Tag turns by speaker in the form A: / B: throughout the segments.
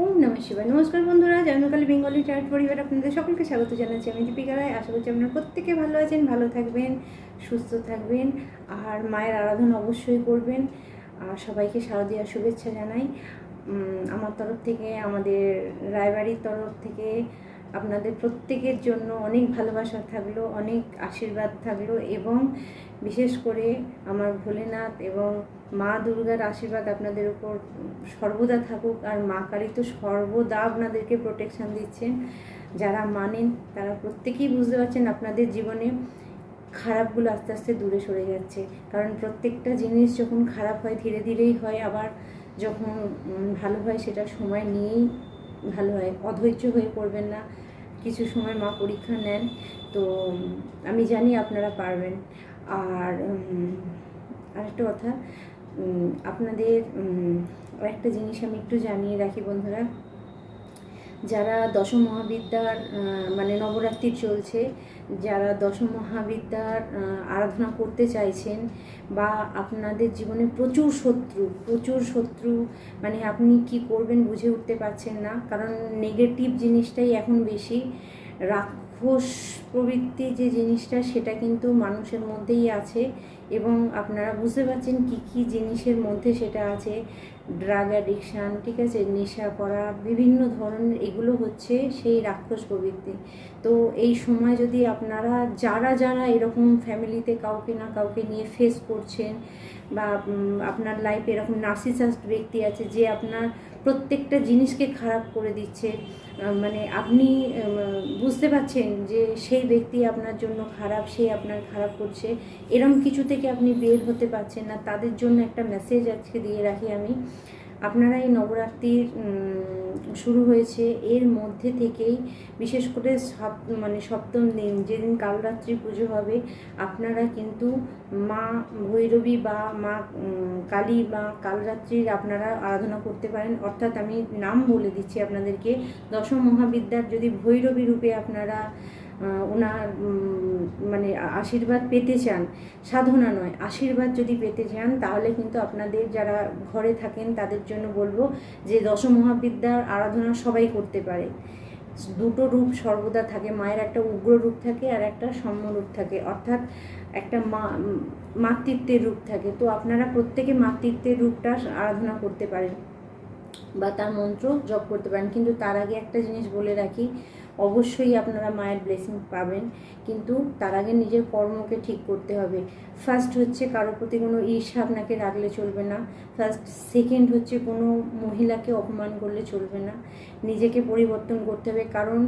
A: ওম নমঃ শিবায়। নমস্কার বন্ধুরা জন্মকালী বেঙ্গলি চার্ট পরিবার আপনাদের সকলকে স্বাগত জানাচ্ছি আমি দীপিকা রায় আশা করছি আপনারা প্রত্যেকে ভালো আছেন, ভালো থাকবেন, সুস্থ থাকবেন, আর মায়ের আরাধনা অবশ্যই করবেন। আর সবাইকে শারদীয় শুভেচ্ছা জানাই। আমার তরফ থেকে, আমাদের রায়বাড়ির তরফ থেকে আপনাদের প্রত্যেকের জন্য অনেক ভালোবাসা থাকল, অনেক আশীর্বাদ থাকল এবং বিশেষ করে আমার ভোলেনাথ এবং মা দুর্গার আশীর্বাদ আপনাদের উপর সর্বদা থাকুক আর মা কালী তো সর্বদা আপনাদেরকে প্রোটেকশান দিচ্ছেন। যারা মানেন, তারা প্রত্যেকেই বুঝতে পারছেন আপনাদের জীবনে খারাপগুলো আস্তে আস্তে দূরে সরে যাচ্ছে। কারণ প্রত্যেকটা জিনিস যখন খারাপ হয়, ধীরে ধীরেই হয়, আবার যখন ভালো হয়, সেটা সময় নিয়েই ভালো হয়। অধৈর্য হয়ে পড়বেন না। কিছু সময় মা পরীক্ষা নেন। তো আমি জানি আপনারা পারবেন। আর আরেকটা কথা আপনাদের একটা জিনিস আমি একটু জানিয়ে রাখি বন্ধুরা। যারা দশম মহাবিদ্যার মানে নবরাত্রি চলছে, যারা দশম মহাবিদ্যার আরাধনা করতে চাইছেন বা আপনাদের জীবনে প্রচুর শত্রু প্রচুর শত্রু মানে আপনি কি করবেন বুঝে উঠতে পারছেন না। কারণ নেগেটিভ জিনিসটাই এখন বেশি। রাক্ষস প্রবৃত্তি যে জিনিসটা, সেটা কিন্তু মানুষের মধ্যেই আছে। এবং আপনারা বুঝতে পারছেন কি কি জিনিসের মধ্যে সেটা আছে। ড্রাগ অ্যাডিকশান ঠিক আছে? নেশা করা, বিভিন্ন ধরনের এগুলো হচ্ছে সেই রাক্ষস প্রবৃত্তি। তো এই সময় যদি আপনারা যারা যারা এরকম ফ্যামিলিতে কাউকে না কাউকে নিয়ে ফেস করছেন বা আপনার লাইফে এরকম নার্সিসাস্ট ব্যক্তি আছে যে আপনার প্রত্যেকটা জিনিসকে খারাপ করে দিচ্ছে। মানে আপনি বুঝতে পাচ্ছেন যে সেই ব্যক্তি আপনার জন্য খারাপ, সে আপনার খারাপ করছে। এরম কিছু থেকে আপনি বের হতে পারছেন না। তাদের জন্য একটা মেসেজ আজকে দিয়ে রাখি আমি। আপনারা এই নবরাত্রির শুরু হয়েছে এর মধ্যে থেকেই, বিশেষ করে সপ মানে সপ্তম দিন, যেদিন কালরাত্রি পুজো হবে, আপনারা কিন্তু মা ভৈরবী বা মা কালী বা কালরাত্রির আপনারা আরাধনা করতে পারেন। অর্থাৎ আমি নাম বলে দিচ্ছি আপনাদেরকে দশম মহাবিদ্যার যদি ভৈরবী রূপে আপনারা ওনার মানে আশীর্বাদ পেতে চান, সাধনা নয়, আশীর্বাদ যদি পেতে চান, তাহলে কিন্তু আপনাদের যারা ঘরে থাকেন, তাদের জন্য বলব যে দশম মহাবিদ্যার আরাধনা সবাই করতে পারে। দুটো রূপ সর্বদা থাকে, মায়ের একটা উগ্র রূপ থাকে আর একটা সৌম্য রূপ থাকে, অর্থাৎ একটা মা, মাতৃত্বের রূপ থাকে। তো আপনারা প্রত্যেকে মাতৃত্বের রূপটা আরাধনা করতে পারেন বা তার মন্ত্র জপ করতে পারেন। কিন্তু তার আগে একটা জিনিস বলে রাখি অবশ্যই আপনারা মায়ের ব্লেসিং পাবেন, কিন্তু তার আগে নিজের কর্মকে ঠিক করতে হবে। ফার্স্ট হচ্ছে কারও প্রতি কোনো ঈর্ষা আপনাকে রাখলে চলবে না। ফার্স্ট সেকেন্ড হচ্ছে কোনো মহিলাকে অপমান করলে চলবে না। নিজেকে পরিবর্তন করতে হবে। কারণ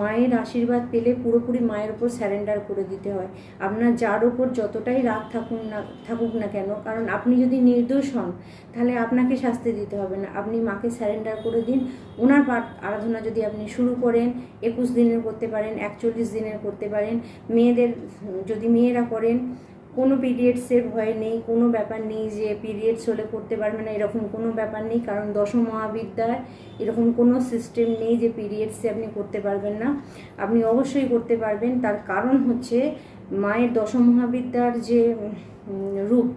A: মায়ের আশীর্বাদ পেলে পুরোপুরি মায়ের ওপর স্যারেন্ডার করে দিতে হয়। আপনার যার ওপর যতটাই রাগ থাকুন না, থাকুক না কেন, কারণ আপনি যদি নির্দোষ হন, তাহলে আপনাকে শাস্তি দিতে হবে না। আপনি মাকে স্যারেন্ডার করে দিন। ওনার পাঠ আরাধনা যদি আপনি শুরু করেন, একুশ দিনের করতে পারেন, একচল্লিশ দিনের করতে পারেন, মেয়েদের, যদি মেয়েরা করেন কোনো পিরিয়ডসের ভয় নেই, কোনো ব্যাপার নেই যে পিরিয়ডস হলে করতে পারবে না, এরকম কোনো ব্যাপার নেই, কারণ দশম মহাবিদ্যার এরকম কোনো সিস্টেম নেই যে পিরিয়ডসে আপনি করতে পারবেন না। আপনি অবশ্যই করতে পারবেন, তার কারণ হচ্ছে মায়ের দশম মহাবিদ্যার যে রূপ,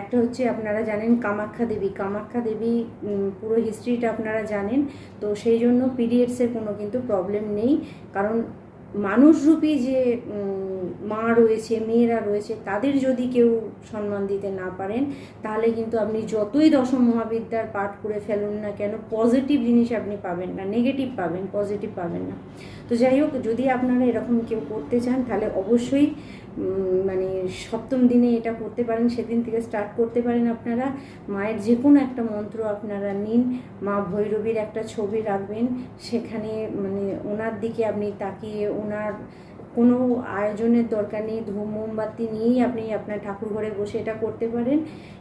A: একটা হচ্ছে আপনারা জানেন কামাখ্যা দেবী। কামাখ্যা দেবী পুরো হিস্ট্রিটা আপনারা জানেন, তো সেই জন্য পিরিয়ডসের কোনো কিন্তু প্রবলেম নেই, কারণ মানুষরূপী যে মা রয়েছে, মেয়েরা রয়েছে, তাদের যদি কেউ সম্মান দিতে না পারেন, তাহলে কিন্তু আপনি যতই দশম মহাবিদ্যার পাঠ করে ফেলুন না কেন পজিটিভ জিনিস আপনি পাবেন না নেগেটিভ পাবেন পজিটিভ পাবেন না। তো যাই হোক, যদি আপনারা এরকম কেউ করতে চান, তাহলে অবশ্যই মানে সপ্তম দিনে এটা করতে পারেন, সেদিন থেকে স্টার্ট করতে পারেন আপনারা। মায়ের যে কোনো একটা মন্ত্র আপনারা নিন। মা ভৈরবীর একটা ছবি রাখবেন। সেখানে মানে ওনার দিকে আপনি তাকিয়ে ওনার কোনো আয়োজনের দরকার নেই, ধূম মোমবাতি নিয়েই আপনি আপনার ঠাকুর ঘরে বসে এটা করতে পারেন।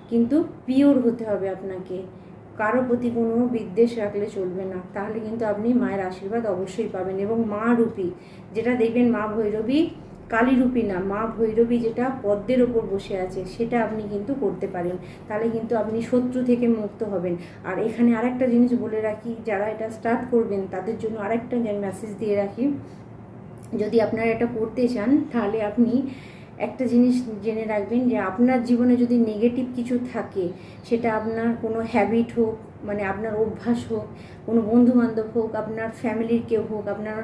A: কিন্তু পিওর হতে হবে আপনাকে। কারও প্রতি কোনো বিদ্বেষ রাখলে চলবে না। তাহলে কিন্তু আপনি মায়ের আশীর্বাদ অবশ্যই পাবেন এবং মা রূপী। যেটা দেখবেন মা ভৈরবী কালীরূপী না, মা ভৈরবী যেটা পদ্মের ওপর বসে আছে, সেটা আপনি কিন্তু করতে পারেন। তাহলে কিন্তু আপনি শত্রু থেকে মুক্ত হবেন। আর এখানে আরেকটা জিনিস বলে রাখি, যারা এটা স্টার্ট করবেন, তাদের জন্য আরেকটা মেসেজ দিয়ে রাখি। যদি আপনারা এটা করতে চান, তাহলে আপনি একটা জিনিস জেনে রাখবেন যে আপনার জীবনে যদি নেগেটিভ কিছু থাকে, সেটা আপনার কোনো হ্যাবিট হোক মানে আপনার অভ্যাস হোক, কোনো বন্ধুবান্ধব হোক, আপনার ফ্যামিলির কেউ হোক, আপনার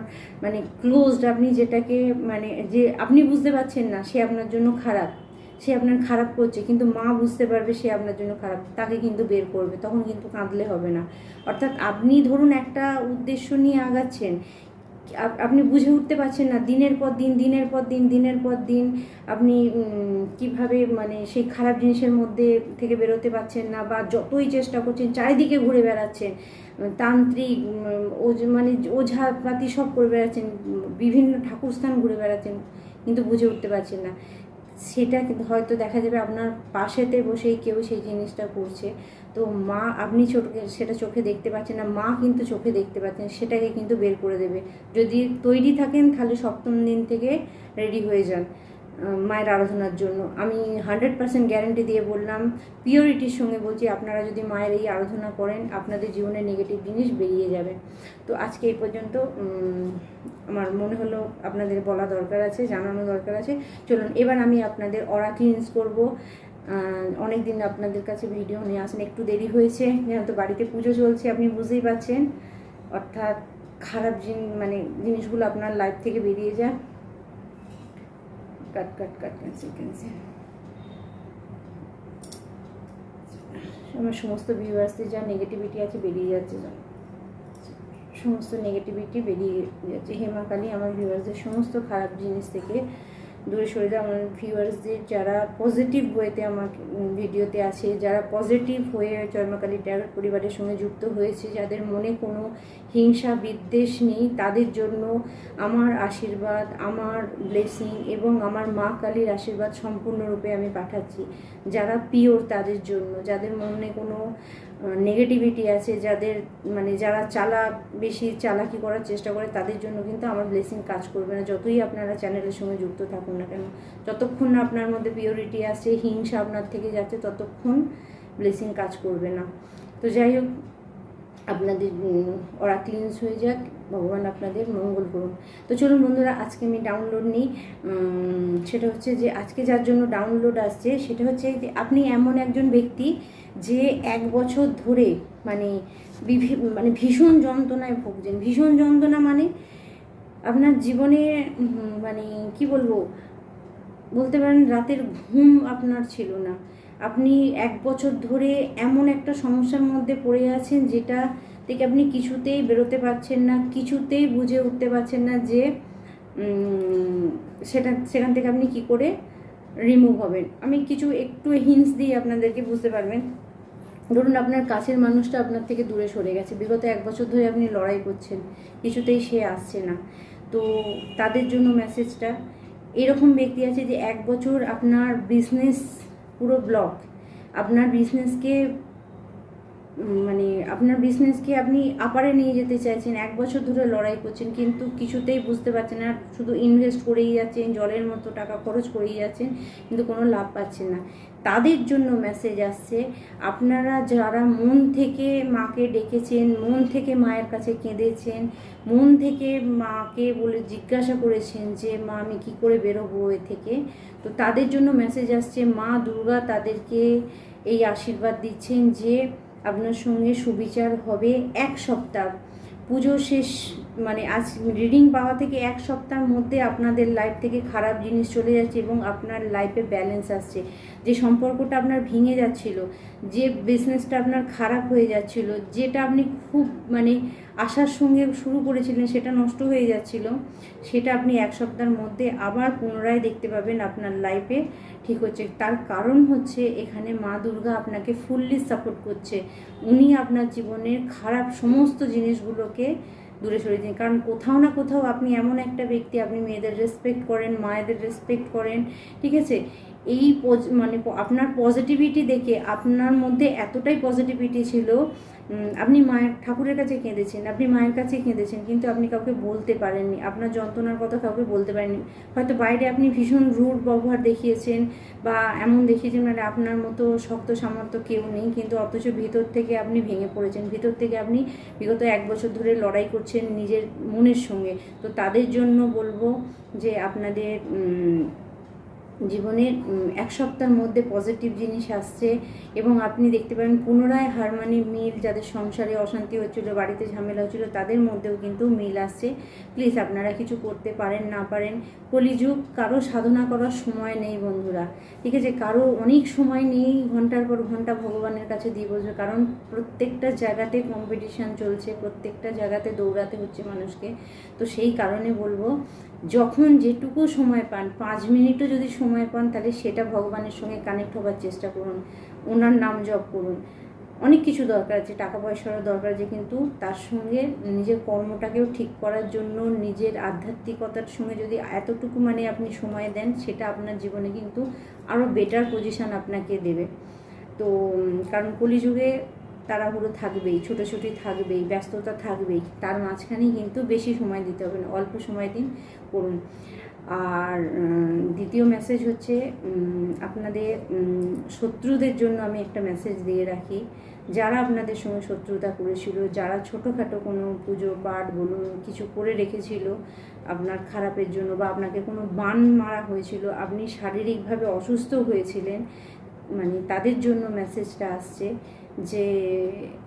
A: মানে ক্লোজড আপনি যেটাকে মানে যে আপনি বুঝতে পারছেন না, সে আপনার জন্য খারাপ। সে আপনার খারাপ করছে, কিন্তু মা বুঝতে পারবে সে আপনার জন্য খারাপ, তাকে কিন্তু বের করবে, তখন কিন্তু কাঁদলে হবে না। অর্থাৎ আপনি ধরুন একটা উদ্দেশ্য নিয়ে আগাচ্ছেন আপনি বুঝে উঠতে পারছেন না, দিনের পর দিন, দিনের পর দিন, দিনের পর দিন আপনি কীভাবে মানে সেই খারাপ জিনিসের মধ্যে থেকে বেরোতে পারছেন না বা যতই চেষ্টা করছেন চারিদিকে ঘুরে বেড়াচ্ছেন, তান্ত্রিক ও মানে ওঝাপাতি সব করে বেড়াচ্ছেন, বিভিন্ন ঠাকুরস্থান ঘুরে বেড়াচ্ছেন, কিন্তু বুঝে উঠতে পারছেন না। সেটা হয়তো দেখা যাবে আপনার পাশেতে বসেই কেউ সেই জিনিসটা করছে। তো মা, আপনি চোখে, সেটা চোখে দেখতে পাচ্ছেন না, মা কিন্তু চোখে দেখতে পাচ্ছেন, সেটাকে কিন্তু বের করে দেবে। যদি তৈরি থাকেন, তাহলে সপ্তম দিন থেকে রেডি হয়ে যান মায়ের আরাধনার জন্য। আমি হান্ড্রেড পার্সেন্ট গ্যারেন্টি দিয়ে বললাম পিওরিটির সঙ্গে বলছি, আপনারা যদি মায়ের এই আরাধনা করেন, আপনাদের জীবনে নেগেটিভ জিনিস বেরিয়ে যাবে। তো আজকে এই পর্যন্ত আমার মনে হলো আপনাদের বলা দরকার আছে, জানানো দরকার আছে। চলুন, এবার আমি আপনাদের অরা ক্লিনস করব। অনেক দিন আপনাদের কাছে ভিডিও নিয়ে আসেন, একটু দেরি হয়েছে, যেহেতু বাড়িতে পুজো চলছে, আপনি বুঝতেই পারছেন। অর্থাৎ খারাপ জিন মানে জিনিসগুলো আপনার লাইফ থেকে বেরিয়ে যায়। কাট কাট কাট ক্যান্সেল ক্যান্সেল আমার সমস্ত ভিউয়ার্সদের যা নেগেটিভিটি আছে বেরিয়ে যাচ্ছে সব। সমস্ত নেগেটিভিটি বেরিয়ে যাচ্ছে। হেমাকালী আমার ভিউয়ার্সদের সমস্ত খারাপ জিনিস থেকে দূরে সরে যাও আমার ভিউয়ার্সদের যারা পজিটিভ ওয়েতে আমার ভিডিওতে আছে, যারা পজিটিভ হয়ে জন্মকালী ট্যাগর পরিবারের সঙ্গে যুক্ত হয়েছে, যাদের মনে কোনো হিংসা, বিদ্বেষ নেই। তাদের জন্য আমার আশীর্বাদ, আমার ব্লেসিং এবং আমার মা কালীর আশীর্বাদ সম্পূর্ণরূপে আমি পাঠাচ্ছি। যারা পিওর তাদের জন্য, যাদের মনে কোনো নেগেটিভিটি আছে, যাদের মানে যারা চালা বেশি চালাকি করার চেষ্টা করে, তাদের জন্য কিন্তু আমার ব্লেসিং কাজ করবে না। যতই আপনারা চ্যানেলের সঙ্গে যুক্ত থাকুন না কেন, যতক্ষণ না আপনার মধ্যে পিওরিটি আছে হিংসা আপনার থেকে যাচ্ছে, ততক্ষণ ব্লেসিং কাজ করবে না। তো যাই হোক আপনাদের ওরা ক্লিনস হয়ে যাক, ভগবান আপনাদের মঙ্গল করুন তো চলুন বন্ধুরা, আজকে আমি ডাউনলোড নিই। সেটা হচ্ছে যে আজকে যার জন্য ডাউনলোড আসছে, সেটা হচ্ছে যে আপনি এমন একজন ব্যক্তি যে এক বছর ধরে মানে মানে ভীষণ যন্ত্রণায় ভুগছেন। ভীষণ যন্ত্রণা মানে আপনার জীবনে মানে কি বলব? বলতে পারেন রাতের ঘুম আপনার ছিল না। আপনি এক বছর ধরে এমন একটা সমস্যার মধ্যে পড়ে আছেন যেটা থেকে আপনি কিছুতেই বেরোতে পারছেন না, কিছুতেই বুঝে উঠতে পারছেন না যে সেটা, সেখান থেকে আপনি কি করে রিমুভ হবেন। আমি কিছু একটু হিন্টস দিই আপনাদেরকে বুঝতে পারবেন। ধরুন আপনার কাছের মানুষটা আপনার থেকে দূরে সরে গেছে। বিগত এক বছর ধরে আপনি লড়াই করছেন, কিছুতেই সে আসছে না। তো তাদের জন্য মেসেজটা এরকম ব্যক্তি আছে যে এক বছর আপনার বিজনেস পুরো ব্লক আপনার বিজনেসকে মানে আপনার বিজনেসকে আপনি আপারে নিয়ে যেতে চাইছেন? এক বছর ধরে লড়াই করছেন, কিন্তু কিছুতেই বুঝতে পারছেন না, শুধু ইনভেস্ট করেই যাচ্ছেন, জলের মতো টাকা খরচ করেই যাচ্ছেন, কিন্তু কোনো লাভ পাচ্ছেন না। তাদের জন্য মেসেজ আসছে, আপনারা যারা মন থেকে মাকে ডেকেছেন, মন থেকে মায়ের কাছে কেঁদেছেন, মন থেকে মাকে বলে জিজ্ঞাসা করেছেন যে, মা, আমি কী করে বেরোবো এ থেকে? তো তাদের জন্য মেসেজ আসছে, মা, দুর্গা তাদেরকে এই আশীর্বাদ দিচ্ছেন যে আপনার সঙ্গে সুবিচার হবে এক সপ্তাহ। পুজো শেষ মানে আজ রিডিং পাওয়া থেকে এক সপ্তাহের মধ্যে আপনাদের লাইফ থেকে খারাপ জিনিস চলে যাচ্ছে এবং আপনার লাইফে ব্যালেন্স আসছে। যে সম্পর্কটা আপনার ভেঙে যাচ্ছিল, যে বিজনেসটা আপনার খারাপ হয়ে যাচ্ছিল, যেটা আপনি খুব মানে আশার সঙ্গে শুরু করেছিলেন সেটা নষ্ট হয়ে যাচ্ছিল, সেটা আপনি এক সপ্তাহের মধ্যে আবার পুনরায় দেখতে পাবেন আপনার লাইফে ঠিক হচ্ছে। তার কারণ হচ্ছে এখানে মা দুর্গা আপনাকে ফুললি সাপোর্ট করছে। উনি আপনার জীবনের খারাপ সমস্ত জিনিসগুলোকে দূরে সরে দিন কারণ কোথাও না কোথাও আপনি এমন একটা ব্যক্তি, আপনি মেয়েদের রেসপেক্ট করেন, মায়েদের রেসপেক্ট করেন, ঠিক আছে? এই মানে আপনার পজিটিভিটি দেখে আপনার মধ্যে এতটাই পজিটিভিটি ছিল আপনি মায়ের, ঠাকুরের কাছে কেঁদেছেন, আপনি মায়ের কাছে কেঁদেছেন, কিন্তু আপনি কাউকে বলতে পারেননি, আপনার যন্ত্রণার কথা কাউকে বলতে পারেননি। হয়তো বাইরে আপনি ভীষণ রুট ব্যবহার দেখিয়েছেন বা এমন দেখিয়েছেন মানে আপনার মতো শক্ত সামর্থ্য কেউ নেই, কিন্তু অথচ ভিতর থেকে আপনি ভেঙে পড়েছেন। ভিতর থেকে আপনি বিগত এক বছর ধরে লড়াই করছেন নিজের মনের সঙ্গে। তো তাদের জন্য বলব যে আপনাদের জীবনের এক সপ্তাহের মধ্যে পজিটিভ জিনিস আসছে এবং আপনি দেখতে পারেন পুনরায় হারমানি মিল, যাদের সংসারে অশান্তি হচ্ছিল, বাড়িতে ঝামেলা হচ্ছিল, তাদের মধ্যেও কিন্তু মিল আসছে। প্লিজ আপনারা কিছু করতে পারেন, না পারেন, কলিযুগ, কারও সাধনা করার সময় নেই বন্ধুরা। ঠিক আছে, কারও অনেক সময় নেই, ঘণ্টার পর ঘণ্টা ভগবানের কাছে দিয়ে বসবে, কারণ প্রত্যেকটা জায়গাতে কম্পিটিশান চলছে, প্রত্যেকটা জায়গাতে দৌড়াতে হচ্ছে মানুষকে। তো সেই কারণে বলব যখন যেটুকু সময় পান, পাঁচ মিনিটও যদি সময় পান, তাহলে সেটা ভগবানের সঙ্গে কানেক্ট হবার চেষ্টা করুন, ওনার নাম জপ করুন। অনেক কিছু দরকার আছে, টাকা পয়সারও দরকার আছে, কিন্তু তার সঙ্গে নিজের কর্মটাকেও ঠিক করার জন্য, নিজের আধ্যাত্মিকতার সঙ্গে যদি এতটুকু মানে আপনি সময় দেন, সেটা আপনার জীবনে কিন্তু আরও বেটার পজিশান আপনাকে দেবে। তো কারণ কলিযুগে তাড়াহুড়ো থাকবেই, ছোটোছুটি থাকবেই, ব্যস্ততা থাকবেই, তার মাঝখানেই কিন্তু বেশি সময় দিতে হবে না, অল্প সময় দিন করুন। আর দ্বিতীয় মেসেজ হচ্ছে আপনাদের শত্রুদের জন্য আমি একটা মেসেজ দিয়ে রাখি। যারা আপনাদের সঙ্গে শত্রুতা করেছিল, যারা ছোটোখাটো কোনো পুজো, পাঠ, বলুন, কিছু করে রেখেছিল আপনার খারাপের জন্য বা আপনাকে কোনো বান মারা হয়েছিল, আপনি শারীরিকভাবে অসুস্থ হয়েছিলেন মানে তাদের জন্য মেসেজটা আসছে। যে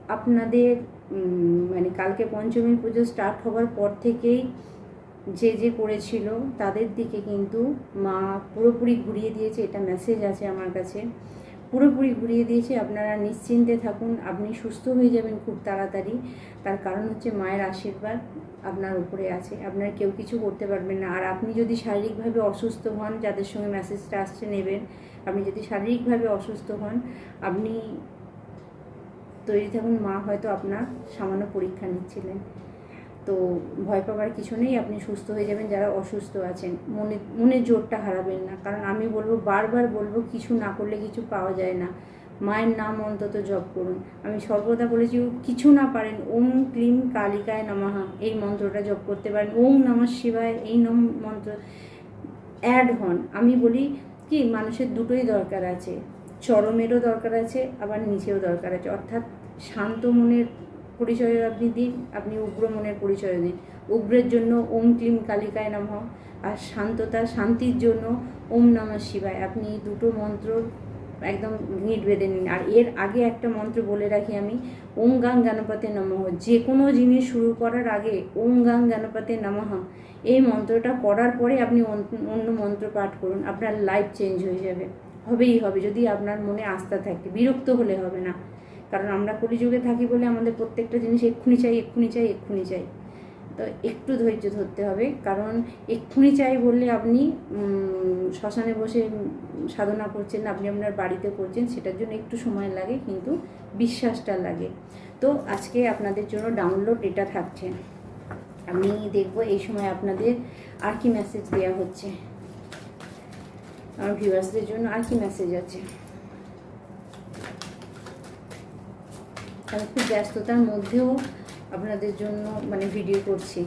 A: আপনাদের মানে কালকে পঞ্চমী পুজো স্টার্ট হওয়ার পর থেকেই যে যে করেছিল, তাদের দিকে কিন্তু মা পুরোপুরি ঘুরিয়ে দিয়েছে, এটা মেসেজ আছে আমার কাছে। পুরোপুরি ঘুরিয়ে দিয়েছে, আপনারা নিশ্চিন্তে থাকুন, আপনি সুস্থ হয়ে যাবেন খুব তাড়াতাড়ি। তার কারণ হচ্ছে মায়ের আশীর্বাদ আপনার উপরে আছে, আপনার কেউ কিছু করতে পারবেন না। আর আপনি যদি শারীরিকভাবে অসুস্থ হন, যাদের সঙ্গে মেসেজটা আসছে নেবেন, আপনি যদি শারীরিকভাবে অসুস্থ হন, আপনি তৈরি থাকুন মা হয়তো আপনার সামান্য পরীক্ষা নিচ্ছিলেন। তো ভয় পাবার কিছু নেই, আপনি সুস্থ হয়ে যাবেন, যারা অসুস্থ আছেন। মনে মনের জোরটা হারাবেন না, কারণ আমি বলব, বারবার বলব, কিছু না করলে কিছু পাওয়া যায় না। মায়ের নাম অন্তত জপ করুন। আমি সর্বদা বলেছি, কিছু না পারেন, ওম ক্লিম কালিকায় নমঃ, এই মন্ত্রটা জপ করতে পারেন। ওম নমঃ শিবায়, এই নম মন্ত্র অ্যাড হন। আমি বলি কি, মানুষের দুটোই দরকার আছে। চরমেরও দরকার আছে, আবার নিচেও দরকার আছে। অর্থাৎ শান্ত মনের পরিচয় আপনি দিন, আপনি উগ্র মনের পরিচয় দিন। উগ্রের জন্য ওম ক্লিম কালিকায় নমঃ আর শান্ততা, শান্তির জন্য ওম নমঃ শিবায়। আপনি দুটো মন্ত্র একদম নিট বেঁধে নিন। আর এর আগে একটা মন্ত্র বলে রাখি আমি, ওম গাং গণপতে নমঃ। যে কোনো জিনিস শুরু করার আগে ওম গাং গণপতে নমঃ। এই মন্ত্রটা করার পরে আপনি অন্য মন্ত্র পাঠ করুন। আপনার লাইফ চেঞ্জ হয়ে যাবে। হবেই হবে, যদি আপনার মনে আস্থা থাকে। বিরক্ত হলে হবে না। কারণ আমরা কলিযুগে থাকি বলে আমাদের প্রত্যেকটা জিনিস এক্ষুনি চাই এক্ষুনি চাই এক্ষুনি চাই। তো একটু ধৈর্য ধরতে হবে। কারণ এক্ষুনি চাই বললে আপনি শ্মশানে বসে সাধনা করছেন, আপনি আপনার বাড়িতে করছেন, সেটার জন্য একটু সময় লাগে, কিন্তু বিশ্বাসটা লাগে। তো আজকে আপনাদের জন্য ডাউনলোড এটা থাকছে। আমি দেখব এই সময় আপনাদের আর কি মেসেজ দেওয়া হচ্ছে। আমার ভিউয়ার্সদের জন্য আর কি মেসেজ আছে? আমি খুব ব্যস্ততার মধ্যেও আপনাদের জন্য মানে ভিডিও করছি।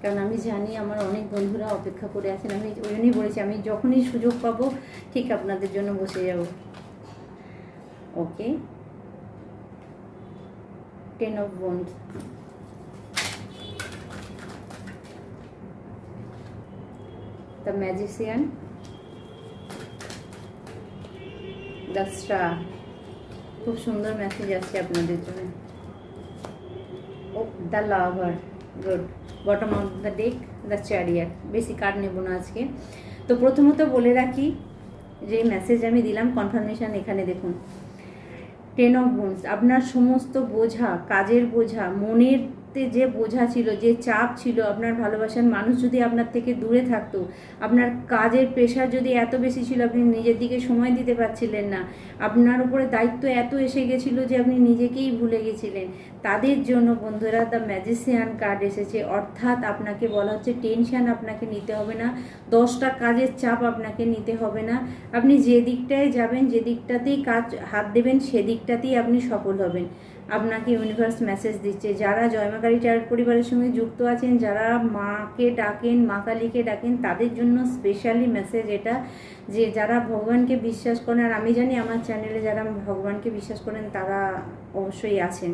A: কারণ আমি জানি আমার অনেক বন্ধুরা অপেক্ষা করে আছেন, আমি ওই জন্যই বলেছি, আমি যখনই সুযোগ পাবো ঠিক আপনাদের জন্য বসে যাব। ওকে টেন অফ বন্ড দ্য ম্যাজিশিয়ান দ্য স্টার খুব সুন্দর মেসেজ আসছে আপনাদের জন্য। ও the lover good bottom of the deck the chariot বেশি কার্ড নেব না আজকে। তো প্রথমত বলে রাখি, যে মেসেজ আমি দিলাম কনফার্মেশন এখানে দেখুন। টেন অফ বোনস আপনার সমস্ত বোঝা, কাজের বোঝা, মনের যে বোঝা ছিল, যে চাপ ছিল, আপনার ভালোবাসার মানুষ যদি আপনার থেকে দূরে থাকতো, আপনার কাজের প্রেশার যদি এত বেশি ছিল, আপনি নিজের দিকে সময় দিতে পারছিলেন না, আপনার উপরে দায়িত্ব এত এসে গেছিল যে আপনি নিজেকেই ভুলে গেছিলেন। তাদের জন্য বন্ধুরা দ্য ম্যাজিশিয়ান কার্ড এসেছে। অর্থাৎ আপনাকে বলা হচ্ছে টেনশন আপনাকে নিতে হবে না, দশটা কাজের চাপ আপনাকে নিতে হবে না। আপনি যে দিকটায় যাবেন, যে দিকটাতেই কাজ, হাত দেবেন, সেদিকটাতেই আপনি সফল হবেন। আপনাকে ইউনিভার্স মেসেজ দিচ্ছে। যারা জয়মাকালী চার পরিবারের সঙ্গে যুক্ত আছেন, যারা মাকে ডাকেন মা কালীকে ডাকেন, তাদের জন্য স্পেশালি মেসেজ এটা। যে যারা ভগবানকে বিশ্বাস করেন, আর আমি জানি আমার চ্যানেলে যারা ভগবানকে বিশ্বাস করেন, তারা অবশ্যই আছেন।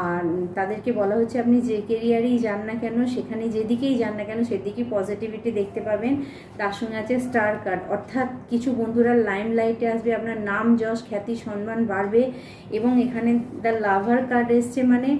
A: আর তাদেরকে বলা হচ্ছে, আপনি যে কেরিয়ারেই যান না কেন, সেখানে যেদিকেই যান না কেন, সেদিকেই পজিটিভিটি দেখতে পাবেন। তার সঙ্গে আছে স্টার কার্ড অর্থাৎ কিছু বন্ধুরা লাইম লাইটে আসবে, আপনার নাম, যশ, খ্যাতি, সম্মান বাড়বে এবং এখানে দ্য লাভার কার্ড এসছে মানে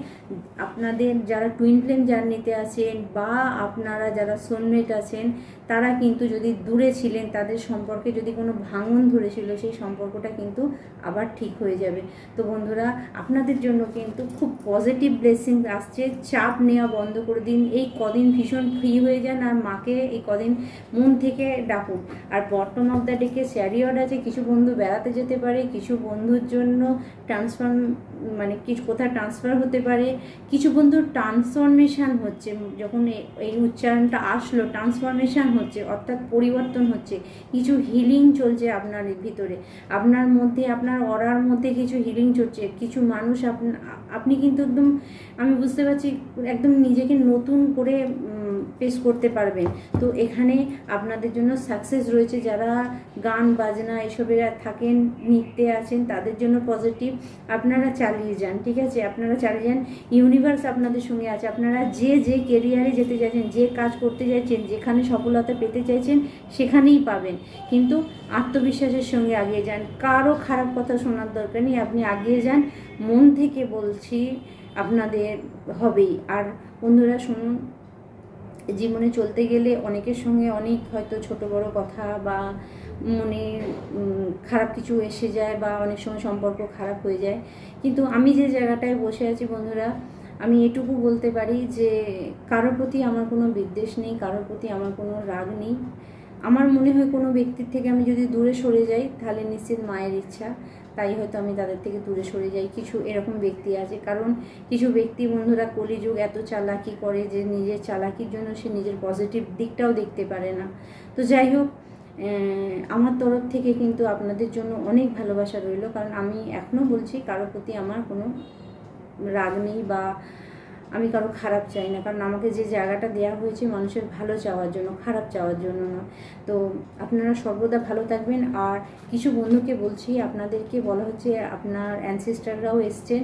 A: আপনাদের যারা টুইন ফ্লেম জার্নিতে আছেন বা আপনারা যারা সোনমেট আছেন তারা কিন্তু যদি দূরে ছিলেন, তাদের সম্পর্কে যদি কোনো ভাঙন ধরেছিল সেই সম্পর্কটা কিন্তু আবার ঠিক হয়ে যাবে। তো বন্ধুরা, আপনাদের জন্য কিন্তু খুব পজিটিভ ব্লেসিং আসছে। চাপ নেওয়া বন্ধ করে দিন। এই কদিন ভীষণ ফ্রি হয়ে যান আর মাকে এই কদিন মন থেকে ডাকুন। আর বটম অফ দ্য ডেকে স্যারিয়ড আছে, কিছু বন্ধু বেড়াতে যেতে পারে, কিছু বন্ধুর জন্য ট্রান্সফার মানে কিছু কোথাও ট্রান্সফার হতে পারে, কিছু বন্ধুর ট্রান্সফরমেশান হচ্ছে। যখন এই উচ্চারণটা আসলো ট্রান্সফরমেশান হচ্ছে, অর্থাৎ পরিবর্তন হচ্ছে, কিছু হিলিং চলছে আপনার ভিতরে। আপনার মধ্যে, আপনার অরার মধ্যে কিছু হিলিং চলছে। কিছু মানুষ আপনা- কিন্তু একদম, আমি বুঝতে পারছি, একদম নিজেকে নতুন করে পেশ করতে পারবেন। তো এখানে আপনাদের জন্য সাকসেস রয়েছে যারা গান, বাজনা এসবে থাকেন নৃত্যে আছেন, তাদের জন্য পজিটিভ আপনারা চালিয়ে যান, ঠিক আছে? আপনারা চালিয়ে যান। ইউনিভার্স আপনাদের সঙ্গে আছে। আপনারা যে যে কেরিয়ারে যেতে চাইছেন, যে কাজ করতে চাইছেন, যেখানে সফলতা পেতে চাইছেন, সেখানেই পাবেন। কিন্তু আত্মবিশ্বাসের সঙ্গে আগিয়ে যান। কারও খারাপ কথা শোনার দরকার নেই। আপনি আগিয়ে যান। মন থেকে বলছি আপনাদের হবেই। আর বন্ধুরা, শুনুন। জীবনে চলতে গেলে অনেকের সঙ্গে অনেক হয়তো ছোট বড় কথা বা মনে খারাপ কিছু এসে যায় বা অনেক সময় সম্পর্ক খারাপ হয়ে যায়। কিন্তু আমি যে জায়গাটায় বসে আছি বন্ধুরা, আমি এটুকু বলতে পারি যে কারোর প্রতি আমার কোনো বিদ্বেষ নেই, কারোর প্রতি আমার কোনো রাগ নেই। আমার মনে হয় কোনো ব্যক্তির থেকে আমি যদি দূরে সরে যাই, তাহলে নিশ্চিত মায়ের ইচ্ছা। তাই হয়তো আমি তাদের থেকে দূরে সরে যাই। কিছু এরকম ব্যক্তি আছে। কারণ কিছু ব্যক্তি বন্ধুরা কলিযুগ এত চালাকি করে যে নিজের চালাকির জন্য সে নিজের পজিটিভ দিকটাও দেখতে পারে না। তো যাই হোক আমার তরফ থেকে কিন্তু আপনাদের জন্য অনেক ভালোবাসা রইল। কারণ আমি এখনও বলছি কারোর প্রতি আমার কোনো রাগ নেই বা আমি কারও খারাপ চাই না, কারণ আমাকে যে জায়গাটা দেওয়া হয়েছে মানুষের ভালো চাওয়ার জন্য, খারাপ চাওয়ার জন্য না। তো আপনারা সর্বদা ভালো থাকবেন। আর কিছু বন্ধুকে বলছি, আপনাদেরকে বলা হচ্ছে, আপনার অ্যানসিস্টাররাও এসছেন।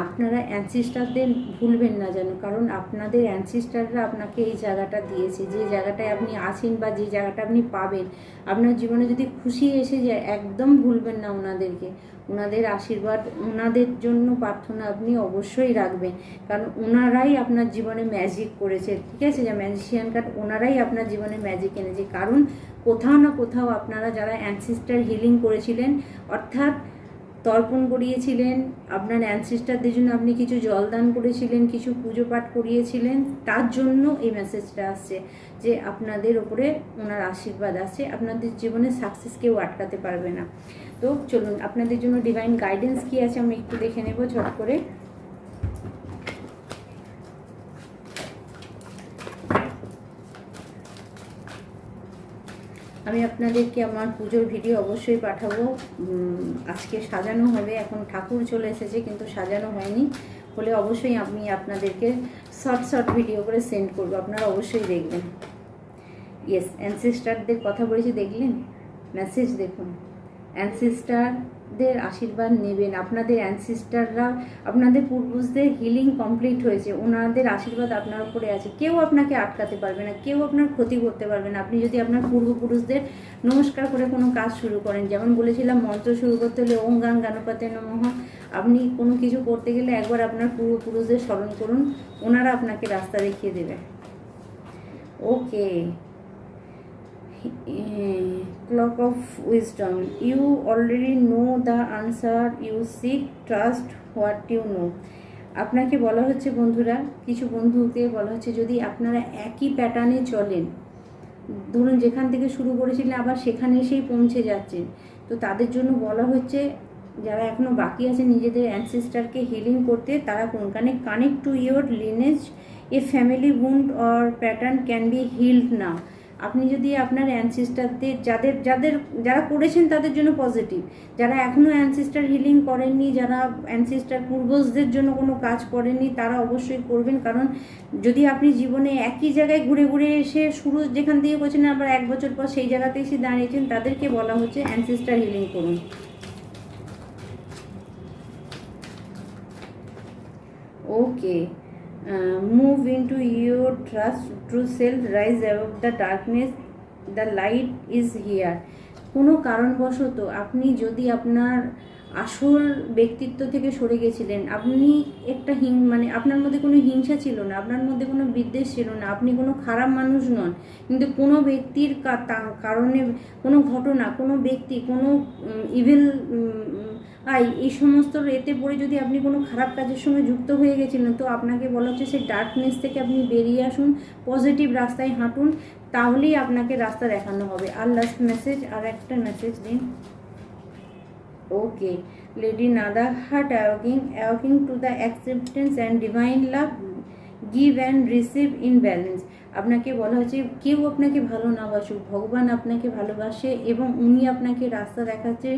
A: আপনারা অ্যানসিস্টারদের ভুলবেন না যেন, কারণ আপনাদের অ্যানসিস্টাররা আপনাকে এই জায়গাটা দিয়েছে। যে জায়গাটায় আপনি আছেন বা যে জায়গাটা আপনি পাবেন, আপনার জীবনে যদি খুশি এসে যায়, একদম ভুলবেন না ওনাদেরকে। ওনাদের আশীর্বাদ, ওনাদের জন্য প্রার্থনা আপনি অবশ্যই রাখবেন। কারণ ওনারাই আপনার জীবনে ম্যাজিক করেছে, ঠিক আছে? যে ম্যাজিশিয়ান কার্ড ওনারাই আপনার জীবনে ম্যাজিক এনেছে। কারণ কোথাও না কোথাও আপনারা যারা অ্যানসিস্টার হিলিং করেছিলেন, অর্থাৎ তর্পণ করিয়েছিলেন, আপনার অ্যানসিস্টারদের জন্য আপনি কিছু জল দান করেছিলেন, কিছু পুজো পাঠ করিয়েছিলেন, তার জন্য এই মেসেজটা আসছে যে আপনাদের ওপরে ওনার আশীর্বাদ আছে, আপনাদের জীবনে সাকসেস কেউ আটকাতে পারবে না। তো চলুন, আপনাদের জন্য ডিভাইন গাইডেন্স কী আছে আমি একটু দেখে নেব ঝট করে। আমি আপনাদেরকে আমার পুজোর ভিডিও অবশ্যই পাঠাবো। আজকে সাজানো হবে, এখন ঠাকুর চলে এসেছে কিন্তু সাজানো হয়নি। হলে অবশ্যই আমি আপনাদেরকে শর্ট শর্ট ভিডিও করে সেন্ড করব, আপনারা অবশ্যই দেখবেন। ইয়েস অ্যানসিস্টারদের কথা বলেছি, দেখলেন? মেসেজ দেখুন। অ্যানসিস্টারদের আশীর্বাদ নেবেন। আপনাদের অ্যানসিস্টাররা আপনাদের পূর্বজদের হিলিং কমপ্লিট হয়েছে। ওনাদের আশীর্বাদ আপনার উপরে আছে। কেউ আপনাকে আটকাতে পারবে না, কেউ আপনার ক্ষতি করতে পারবে না। আপনি যদি আপনার পূর্বপুরুষদের নমস্কার করে কোনো কাজ শুরু করেন, যেমন বলেছিলাম, মন্ত্র শুরু করতে হলে ওম গান গানপাতে নমঃ। আপনি কোনো কিছু করতে গেলে একবার আপনার পূর্বপুরুষদের স্মরণ করুন, ওনারা আপনাকে রাস্তা দেখিয়ে দেবে। ওকে clock of wisdom. You already know the answer. You seek trust what you know. আপনাকে বলা হচ্ছে বন্ধুরা, কিছু বন্ধুকে বলা হচ্ছে যদি আপনারা একই প্যাটার্নে চলেন, ধরুন যেখান থেকে শুরু করেছিলেন আবার সেখানে এসেই পৌঁছে যাচ্ছেন, তো তাদের জন্য বলা হচ্ছে যারা এখনও বাকি আছে নিজেদের অ্যানসিস্টারকে হিলিং করতে, তারা কোনখানে connect to your lineage a family wound or pattern can be healed now আপনি যদি আপনার অ্যানসিস্টারদের যাদের যাদের যারা করেছেন তাদের জন্য পজিটিভ যারা এখনও অ্যানসিস্টার হিলিং করেননি যারা অ্যানসিস্টার পূর্বজদের জন্য কোনো কাজ করেননি তারা অবশ্যই করবেন। কারণ যদি আপনি জীবনে একই জায়গায় ঘুরে ঘুরে এসে শুরু যেখান থেকে করছেন আবার এক বছর পর সেই জায়গাতে এসে দাঁড়িয়েছেন তাদেরকে বলা হচ্ছে অ্যানসিস্টার হিলিং করুন। Uh, move into your trust true self, rise above the darkness, the light is here. কোনো কারণবশত আপনি যদি আপনার আসল ব্যক্তিত্ব থেকে সরে গেছিলেন, আপনি একটা হিং মানে আপনার মধ্যে কোনো হিংসা ছিল না, আপনার মধ্যে কোনো বিদ্বেষ ছিল না, আপনি কোনো খারাপ মানুষ নন, কিন্তু কোনো ব্যক্তির কারণে কোনো ঘটনা, কোনো ব্যক্তি, কোনো ইভেল আই এই সমস্ত রেতে পড়ে যদি আপনি কোনো খারাপ কাজের সঙ্গে যুক্ত হয়ে গেছিলেন, তো আপনাকে বলা হচ্ছে সেই ডার্কনেস থেকে আপনি বেরিয়ে আসুন পজিটিভ রাস্তায় হাঁটুন, তাহলেই আপনাকে রাস্তা দেখানো হবে। আর লাস্ট মেসেজ আর একটা মেসেজ দিন। Okay lady Nada heart awakening awakening to the acceptance and divine love give and receive in balance আপনাকে বলা হচ্ছে, কেউ আপনাকে ভালো না বাসুক, ভগবান আপনাকে ভালোবাসে এবং উনি আপনাকে রাস্তা দেখাচ্ছে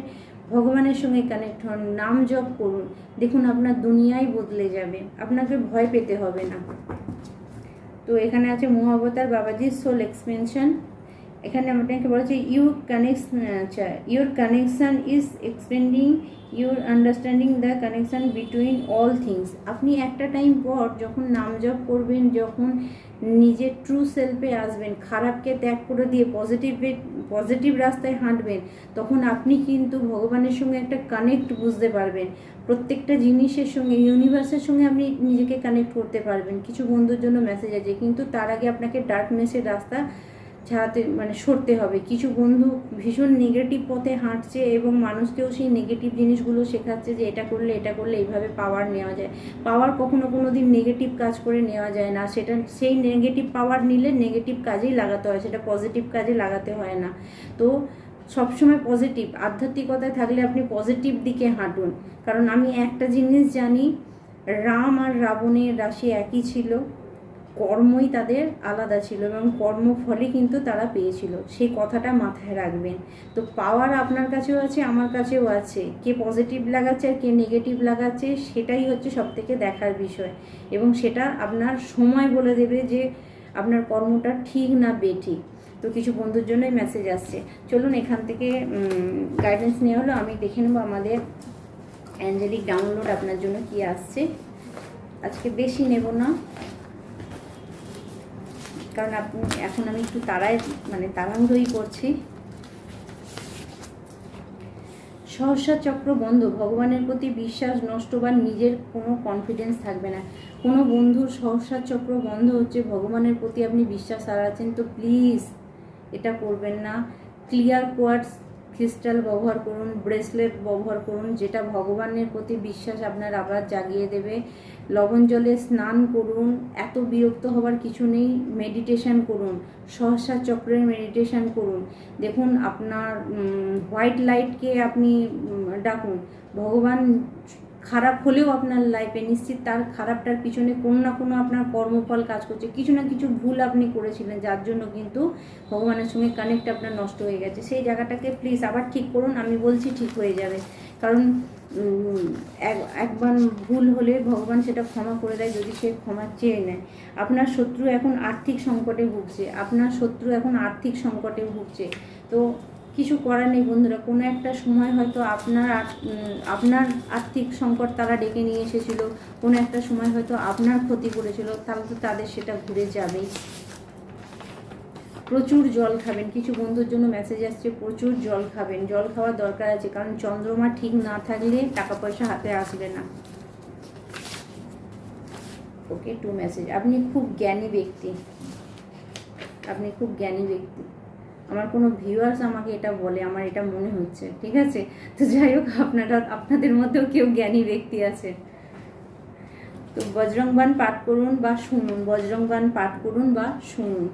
A: ভগবানের সঙ্গে কানেক্ট হন, নাম জপ করুন। দেখুন আপনার দুনিয়াই বদলে যাবে। আপনাকে ভয় পেতে হবে না। তো এখানে আছে মহাবতার বাবাজি সোল এক্সপেনশন এখানে আপনাকে বলেছে ইউ কানেক্ট আচ্ছা your connection is expanding your understanding the connection between all things আপনি একটা টাইম পর যখন নাম জপ করবেন, যখন নিজের ট্রু সেলফে আসবেন, খারাপকে ত্যাগ করে দিয়ে পজিটিভ পজিটিভ রাস্তায় হাঁটবেন, তখন আপনি কিন্তু ভগবানের সঙ্গে একটা কানেক্ট বুঝতে পারবেন। প্রত্যেকটা জিনিসের সঙ্গে ইউনিভার্সের সঙ্গে আপনি নিজেকে কানেক্ট করতে পারবেন। কিছু বন্ধুর জন্য মেসেজ আছে, কিন্তু তার আগে আপনাকে ডার্কনেসের রাস্তা ছাড়াতে মানে সরতে হবে। কিছু বন্ধু ভীষণ নেগেটিভ পথে হাঁটছে এবং মানুষকেও সেই নেগেটিভ জিনিসগুলো শেখাচ্ছে যে এটা করলে এটা করলে এইভাবে পাওয়ার নেওয়া যায়। পাওয়ার কখনো কোনো দিন নেগেটিভ কাজ করে নেওয়া যায় না। সেটা, সেই নেগেটিভ পাওয়ার নিলে নেগেটিভ কাজেই লাগাতে হয়, সেটা পজিটিভ কাজে লাগাতে হয় না। তো সবসময় পজিটিভ আধ্যাত্মিকতায় থাকলে আপনি পজিটিভ দিকে হাঁটুন। কারণ আমি একটা জিনিস জানি, রাম আর রাবণের রাশি একই ছিল। কর্মই তাদের আলাদা ছিল এবং কর্মফলে কিন্তু তারা পেয়েছিল। সেই কথাটা মাথায় রাখবেন। তো পাওয়ার আপনার কাছেও আছে, আমার কাছেও আছে। কে পজিটিভ লাগাচ্ছে আর কে নেগেটিভ লাগাচ্ছে, সেটাই হচ্ছে সব থেকে দেখার বিষয়। এবং সেটা আপনার সময় বলে দেবে যে আপনার কর্মটা ঠিক না বেঠিক তো কিছু বন্ধুর জন্যই মেসেজ আসছে। চলুন এখান থেকে গাইডেন্স নেওয়া হলো। আমি দেখে নেব আমাদের অ্যাঞ্জেলিক ডাউনলোড আপনার জন্য কি আসছে। আজকে বেশি নেব না। কারণ আপনি এখন আমি একটু তাড়ায় মানে তাড়াহুড়োই করছি। সহসা চক্র বন্ধ, ভগবানের প্রতি বিশ্বাস নষ্ট বা নিজের কোনো কনফিডেন্স থাকবে না। কোনো বন্ধুর সহসা চক্র বন্ধ হচ্ছে, ভগবানের প্রতি আপনি বিশ্বাস হারাচ্ছেন, তো প্লিজ এটা করবেন না। ক্লিয়ার কোয়ার্টস ক্রিস্টাল ব্যবহার করুন ব্রেসলেট ব্যবহার করুন, যেটা ভগবানের প্রতি বিশ্বাস আপনার আবার জাগিয়ে দেবে। লবণ জলে স্নান করুন, এত বিরক্ত হবার কিছু নেই মেডিটেশান করুন, সহসা চক্রের মেডিটেশান করুন। দেখুন আপনার হোয়াইট লাইটকে আপনি ডাকুন। ভগবান খারাপ হলেও আপনার লাইফে নিশ্চিত তার খারাপটার পিছনে কোনো না কোনো আপনার কর্মফল কাজ করছে। কিছু না কিছু ভুল আপনি করেছিলেন, যার জন্য কিন্তু ভগবানের সঙ্গে কানেক্ট আপনার নষ্ট হয়ে গেছে। সেই জায়গাটাকে প্লিজ আবার ঠিক করুন, আমি বলছি ঠিক হয়ে যাবে। কারণ এক- একবার ভুল হলে ভগবান সেটা ক্ষমা করে দেয় যদি সে ক্ষমা চেয়ে নেয়। আপনার শত্রু এখন আর্থিক সংকটে ভুগছে, আপনার শত্রু এখন আর্থিক সংকটে ভুগছে। তো কিছু করার নেই বন্ধুরা। কোনো একটা সময় হয়তো আপনার আপনার আর্থিক সংকট তারা ডেকে নিয়ে এসেছিল। কোনো একটা সময় হয়তো আপনার ক্ষতি করেছিল, তাহলে তো তাদের সেটা ঘুরে যাবেই। প্রচুর জল খাবেন। কিছু বন্ধুর জন্য মেসেজ আসছে, প্রচুর জল খাবেন। জল খাওয়ার দরকার আছে, কারণ চন্দ্রমা ঠিক না থাকলে টাকা পয়সা হাতে আসবে না। ওকে টু মেসেজ আপনি খুব জ্ঞানী ব্যক্তি। আপনি খুব জ্ঞানী ব্যক্তি। আমার কোনো ভিউয়ার্স আমাকে এটা বলে, আমার এটা মনে হচ্ছে, ঠিক আছে? তো যাই হোক, আপনারা, আপনাদের মধ্যেও কেউ জ্ঞানী ব্যক্তি আছে। তো বজরংবান পাঠ করুন বা শুনুন বজরংবান পাঠ করুন বা শুনুন।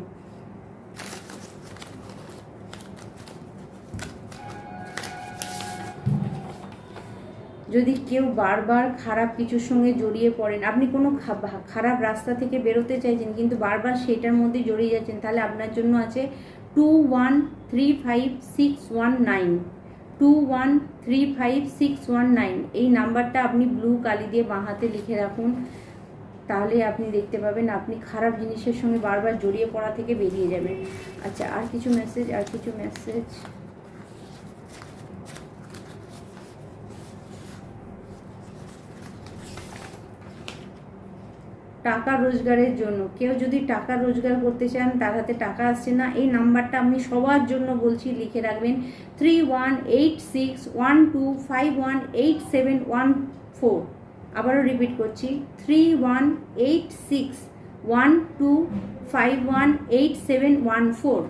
A: যদি কেউ বারবার খারাপ কিছুর সঙ্গে জড়িয়ে পড়েন, আপনি কোনো খারাপ রাস্তা থেকে বেরোতে চাইছেন, কিন্তু বারবার সেটার মধ্যে জড়িয়ে যাচ্ছেন, তাহলে আপনার জন্য আছে two one three five six one nine two one three five six one nine এই নাম্বারটা আপনি ব্লু কালি দিয়ে বাঁ হাতে লিখে রাখুন। তাহলে আপনি দেখতে পাবেন, আপনি খারাপ জিনিসের সঙ্গে বারবার জড়িয়ে পড়া থেকে বেরিয়ে যাবেন। আচ্ছা আর কিছু মেসেজ আর কিছু মেসেজ টাকা রোজগারের জন্য। কেউ যদি টাকা রোজগার করতে চান, তার হাতে টাকা আসছে না। এই নাম্বারটা আমি সবার জন্য বলছি, লিখে রাখবেন। Three one eight six one two five one eight seven one four আবারও রিপিট করছি three one eight six one two five one eight seven one four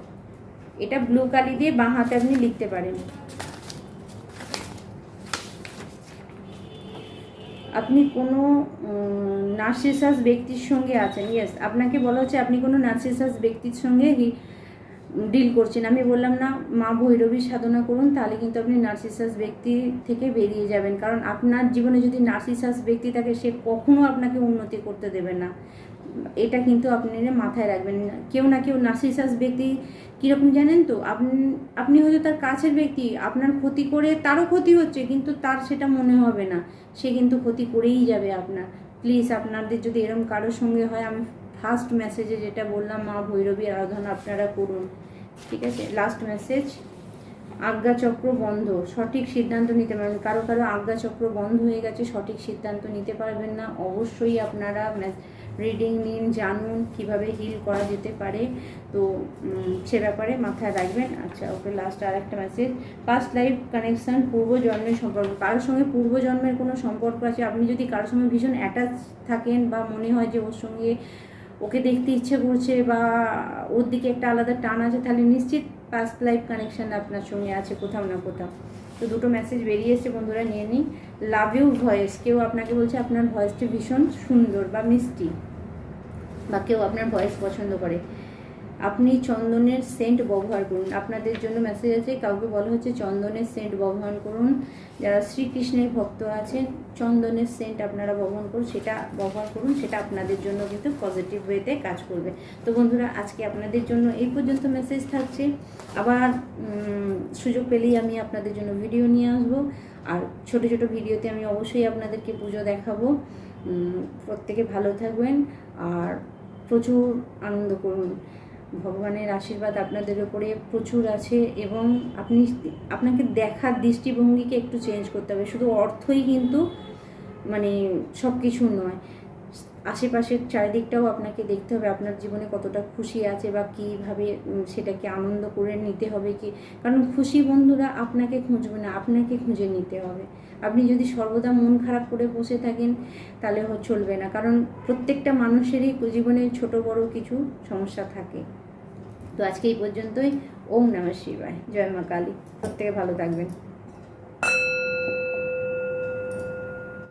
A: এটা ব্লু কালি দিয়ে বাঁ হাতে আপনি লিখতে পারেন। আপনি কোনো নার্সিসাস ব্যক্তির সঙ্গে আছেন? ইয়েস আপনাকে বলা হচ্ছে আপনি কোনো নার্সিসাস ব্যক্তির সঙ্গে ডিল করছেন। আমি বললাম, না, মা ভৈরবী সাধনা করুন, তাহলে কিন্তু আপনি নার্সিসাস ব্যক্তি থেকে বেরিয়ে যাবেন। কারণ আপনার জীবনে যদি নার্সিসাস ব্যক্তি থাকে, সে কখনো আপনাকে উন্নতি করতে দেবে না। এটা কিন্তু আপনি মাথায় রাখবেন। কেউ না কেউ নার্সিসাস ব্যক্তি, কীরকম জানেন তো? আপনি আপনি হয়তো তার কাছের ব্যক্তি, আপনার ক্ষতি করে তারও ক্ষতি হচ্ছে, কিন্তু তার সেটা মনে হবে না। সে কিন্তু ক্ষতি করেই যাবে আপনার। প্লিজ আপনাদের যদি এরকম কারোর সঙ্গে হয়, আমি ফার্স্ট মেসেজে যেটা বললাম, মা ভৈরবী আরাধনা, আপনারা করুন। ঠিক আছে? Last message. আজ্ঞাচক্র বন্ধ। সঠিক সিদ্ধান্ত নিতে পারবেন। কারও কারও আজ্ঞাচক্র বন্ধ হয়ে গেছে, সঠিক সিদ্ধান্ত নিতে পারবেন না। অবশ্যই আপনারা রিডিং নিন, জানুন কীভাবে হিল করা যেতে পারে। তো সে ব্যাপারে মাথায় রাখবেন। আচ্ছা ওকে লাস্ট আর একটা মেসেজ পাস্ট লাইফ কানেকশান পূর্বজন্মের সম্পর্ক। কারোর সঙ্গে পূর্বজন্মের কোনো সম্পর্ক আছে? আপনি যদি কারোর সঙ্গে ভীষণ অ্যাটাচ থাকেন বা মনে হয় যে ওর সঙ্গে ওকে দেখতে ইচ্ছে করছে বা ওর দিকে একটা আলাদা টান আছে, তাহলে নিশ্চিত পাস্ট লাইফ কানেকশান আপনার সঙ্গে আছে কোথাও না কোথাও। তো দুটো মেসেজ বেরিয়ে এসছে বন্ধুরা, নিয়ে নিই লাভ ইউ ভয়েস কেউ আপনাকে বলছে আপনার ভয়েসটি ভীষণ সুন্দর বা মিষ্টি, বা কেউ আপনার ভয়েস পছন্দ করে। আপনি চন্দনের সেন্ট ব্যবহার করুন। আপনাদের জন্য মেসেজ আছে, কাউকে বলা হচ্ছে চন্দনের সেন্ট ব্যবহার করুন। যারা শ্রীকৃষ্ণের ভক্ত আছেন, চন্দনের সেন্ট আপনারা ব্যবহার করুন, সেটা ব্যবহার করুন, সেটা আপনাদের জন্য কিন্তু পজিটিভ ওয়েতে কাজ করবে। তো বন্ধুরা, আজকে আপনাদের জন্য এই পর্যন্ত মেসেজ থাকছে। আবার সুযোগ পেলেই আমি আপনাদের জন্য ভিডিও নিয়ে আসব। আর ছোট ছোট ভিডিওতে আমি অবশ্যই আপনাদেরকে পুজো দেখাবো। প্রত্যেকে ভালো থাকবেন আর প্রচুর আনন্দ করুন। ভগবানের আশীর্বাদ আপনাদের উপরে প্রচুর আছে এবং আপনি, আপনাকে দেখার দৃষ্টিভঙ্গিকে একটু চেঞ্জ করতে হবে। শুধু অর্থই কিন্তু মানে সব কিছু নয়। আশেপাশের চারিদিকটাও আপনাকে দেখতে হবে, আপনার জীবনে কতটা খুশি আছে বা কীভাবে সেটাকে আনন্দ করে নিতে হবে কি? কারণ খুশি বন্ধুরা আপনাকে খুঁজবে না, আপনাকে খুঁজে নিতে হবে। আপনি যদি সর্বদা মন খারাপ করে বসে থাকেন, তাহলে চলবে না। কারণ প্রত্যেকটা মানুষেরই জীবনে ছোট বড় কিছু সমস্যা থাকে। তো আজকে এই পর্যন্তই। ওম নমঃ শিবায়। জয় মা কালী। প্রত্যেকে ভালো থাকবেন।